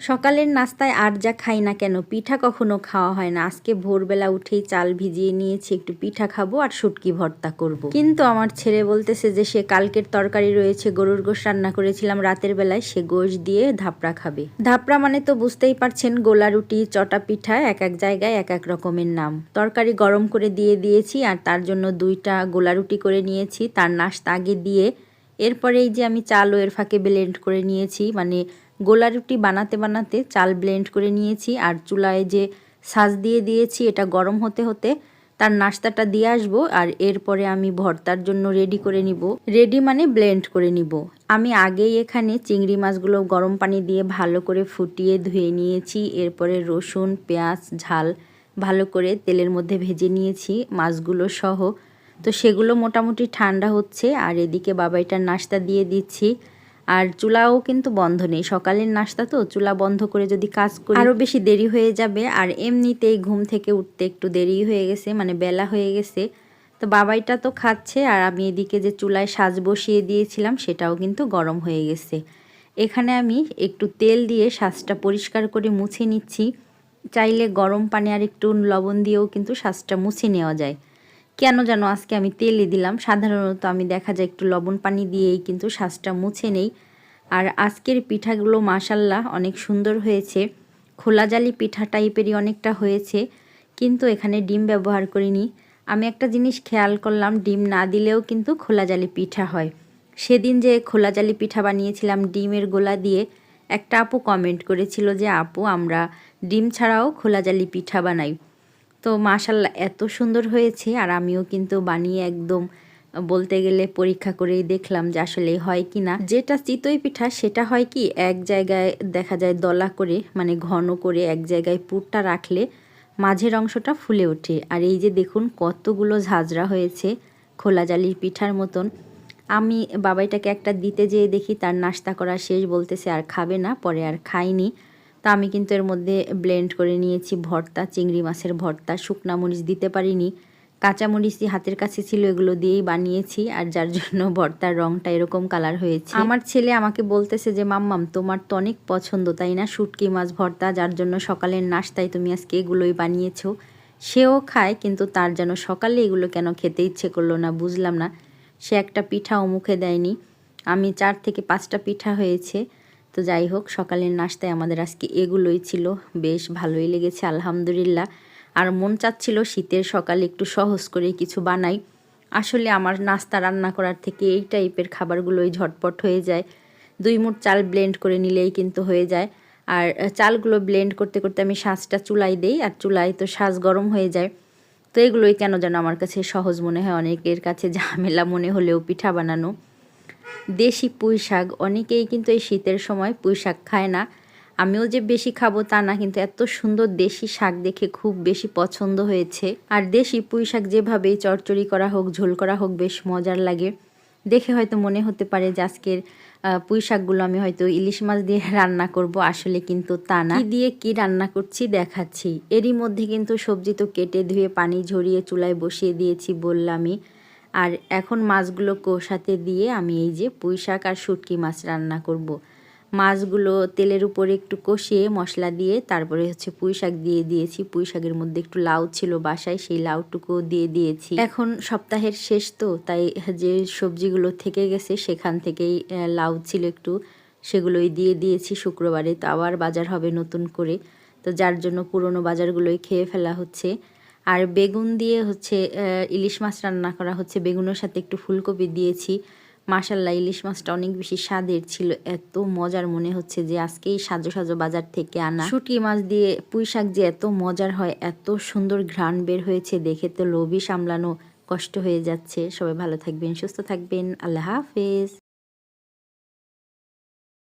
সকালের নাস্তায় আর যা খাই না কেন, পিঠা কখনো খাওয়া হয় না। আজকে ভোরবেলা উঠেই চাল ভিজিয়ে নিয়েছি, একটু পিঠা খাব আর শুটকি ভর্তা করব। কিন্তু আমার ছেলে বলতেছে যে, সে কালকের তরকারি রয়েছে, গরুর গোশ রান্না করেছিলাম, রাতের বেলায় সে গোশ দিয়ে ধাপড়া খাবে। ধাপড়া মানে তো বুঝতেই পারছেন, গোলা রুটি, চটা পিঠা, এক এক জায়গায় এক এক রকমের নাম। তরকারি গরম করে দিয়ে দিয়েছি আর তার জন্য দুইটা গোলা রুটি করে নিয়েছি। তার নাস্তা আগে দিয়ে এরপরে এই যে আমি চালও এর ফাঁকে ব্লেন্ড করে নিয়েছি। মানে গোলা রুটি বানাতে বানাতে চাল ব্লেন্ড করে নিয়েছি আর চুলায় যে সাজ দিয়ে দিয়েছি, এটা গরম হতে হতে তার নাস্তাটা দিয়ে আসব আর এরপরে আমি ভর্তার জন্য রেডি করে নিব। রেডি মানে ব্লেন্ড করে নিব। আমি আগেই এখানে চিংড়ি মাছগুলো গরম পানি দিয়ে ভালো করে ফুটিয়ে ধুয়ে নিয়েছি, এরপরে রসুন, পেঁয়াজ, ঝাল ভালো করে তেলের মধ্যে ভেজে নিয়েছি, মাছগুলো সহ। তো সেগুলো মোটামুটি ঠান্ডা হচ্ছে আর এদিকে বাবাইটার নাস্তা দিয়ে দিচ্ছি। আর চুলাও কিন্তু বন্ধ নেই। সকালের নাস্তা তো, চুলা বন্ধ করে যদি কাজ করি আরও বেশি দেরি হয়ে যাবে। আর এমনিতেই ঘুম থেকে উঠতে একটু দেরি হয়ে গেছে মানে বেলা হয়ে গেছে। তো বাবাইটা তো খাচ্ছে, আর আমি এদিকে যে চুলায় সাজ বসিয়ে দিয়েছিলাম, সেটাও কিন্তু গরম হয়ে গেছে। এখানে আমি একটু তেল দিয়ে সাজটা পরিষ্কার করে মুছে নিচ্ছি। চাইলে গরম পানি আর একটু লবণ দিয়েও কিন্তু সাজটা মুছে নেওয়া যায়। কেন যেন আজকে আমি তেলই দিলাম। সাধারণত আমি দেখা যায় একটু লবণ পানি দিয়েই কিন্তু শ্বাসটা মুছে নেই। আর আজকের পিঠাগুলো মাসাল্লাহ অনেক সুন্দর হয়েছে। খোলা জালি পিঠা টাইপেরই অনেকটা হয়েছে। কিন্তু এখানে ডিম ব্যবহার করিনি। আমি একটা জিনিস খেয়াল করলাম, ডিম না দিলেও কিন্তু খোলা জালি পিঠা হয়। সেদিন যে খোলা জালি পিঠা বানিয়েছিলাম ডিমের গোলা দিয়ে, একটা আপু কমেন্ট করেছিল যে, আপু, আমরা ডিম ছাড়াও খোলা জালি পিঠা বানাই। তো মাশাল্লাহ, এত সুন্দর হয়েছে। আর আমিও কিন্তু বানিয়ে একদম বলতে গেলে পরীক্ষা করেই দেখলাম যে আসলে হয় কি না। যেটা চিতই পিঠা, সেটা হয় কি, এক জায়গায় দেখা যায় দলা করে মানে ঘন করে এক জায়গায় পুরটা রাখলে মাঝের অংশটা ফুলে ওঠে। আর এই যে দেখুন, কতগুলো ঝাঁঝরা হয়েছে খোলা জালির পিঠার মতন। আমি বাবাইটাকে একটা দিতে যেয়ে দেখি, তার নাস্তা করা শেষ বলতেছে, আর খাবে না, পরে আর খাইনি। তা আমি কিন্তু এর মধ্যে ব্লেন্ড করে নিয়েছি ভর্তা, চিংড়ি মাছের ভর্তা, শুকনা মরিচ দিতে পারিনি। কাঁচামরিচই হাতের কাছে ছিল এগুলো দিয়েই বানিয়েছি আর যার জন্য ভর্তার রংটা এরকম কালার হয়েছে। আমার ছেলে আমাকে বলতেছে যে, মাম্মাম, তোমার তো অনেক পছন্দ, তাই না? শুটকি মাছ ভর্তা, যার জন্য সকালের নাস্তায় তুমি আজকে এগুলোই বানিয়েছো। সেও খায়, কিন্তু তার যেন সকালে এগুলো কেন খেতে ইচ্ছে করল না, বুঝলাম না। সে একটা পিঠাও মুখে দেয়নি। আমি চার থেকে পাঁচটা পিঠা হয়েছে। তো যাই হোক, সকালের নাস্তায় আমাদের আজকে এগুলোই ছিল। বেশ ভালোই লেগেছে, আলহামদুলিল্লাহ। আর মন চাচ্ছিল শীতের সকালে একটু সহজ করে কিছু বানাই। আসলে আমার নাস্তা রান্না করার থেকে এই টাইপের খাবারগুলোই ঝটপট হয়ে যায়। দুই মুঠ চাল ব্লেন্ড করে নিলেই কিন্তু হয়ে যায়। আর চালগুলো ব্লেন্ড করতে করতে আমি সাজটা চুলাই দেই, আর চুলাই তো সাজ গরম হয়ে যায়। তো এগুলোই কেন যেন আমার কাছে সহজ মনে হয়, অনেকের কাছে ঝামেলা মনে হলেও পিঠা বানানো। দেশি পুঁই শাক অনেকেই কিন্তু এই শীতের সময় পুঁই শাক খায় না। আমিও যে বেশি খাব তা না, কিন্তু এত সুন্দর দেশি শাক দেখে খুব বেশি পছন্দ হয়েছে। আর দেশি পুঁই শাক যেভাবেই চরচড়ি করা হোক, ঝোল করা হোক, বেশ মজার লাগে। দেখে হয়তো মনে হতে পারে যে আজকের পুঁই শাকগুলো আমি হয়তো ইলিশ মাছ দিয়ে রান্না করব, আসলে কিন্তু তা না। দিয়ে কি রান্না করছি দেখাচ্ছি। এরই মধ্যে কিন্তু সবজি তো কেটে ধুয়ে পানি ঝরিয়ে চুলায় বসিয়ে দিয়েছি বললামই। আর এখন মাছগুলো কষাতে দিয়ে আমি এই যে পুঁই শাক আর শুটকি মাছ রান্না করব। মাছগুলো তেলের উপরে একটু কষিয়ে মশলা দিয়ে তারপরে হচ্ছে পুঁই শাক দিয়ে দিয়েছি। পুঁই শাকের মধ্যে একটু লাউ ছিল বাসায়, সেই লাউটুকু দিয়ে দিয়েছি। এখন সপ্তাহের শেষ তো, তাই যে সবজিগুলো থেকে গেছে সেখান থেকেই লাউ ছিল একটু, সেগুলোই দিয়ে দিয়েছি শুক্রবারে। তো আবার বাজার হবে নতুন করে। তো যার জন্য পুরনো বাজারগুলোই খেয়ে ফেলা হচ্ছে। আর বেগুন দিয়ে হচ্ছে ইলিশ মাছ রান্না করা হচ্ছে। বেগুনের সাথে একটু ফুলকপি দিয়েছি। মাসাল্লাহ ইলিশ মাছটা অনেক বেশি স্বাদের ছিল। এত মজার মনে হচ্ছে যে আজকেই সাজো সাজো বাজার থেকে আনা। শুটকি মাছ দিয়ে পুঁই শাক যে এত মজার হয়, এত সুন্দর ঘ্রাণ বের হয়েছে দেখে তো লোভই সামলানো কষ্ট হয়ে যাচ্ছে। সবাই ভালো থাকবেন, সুস্থ থাকবেন। আল্লাহ হাফেজ।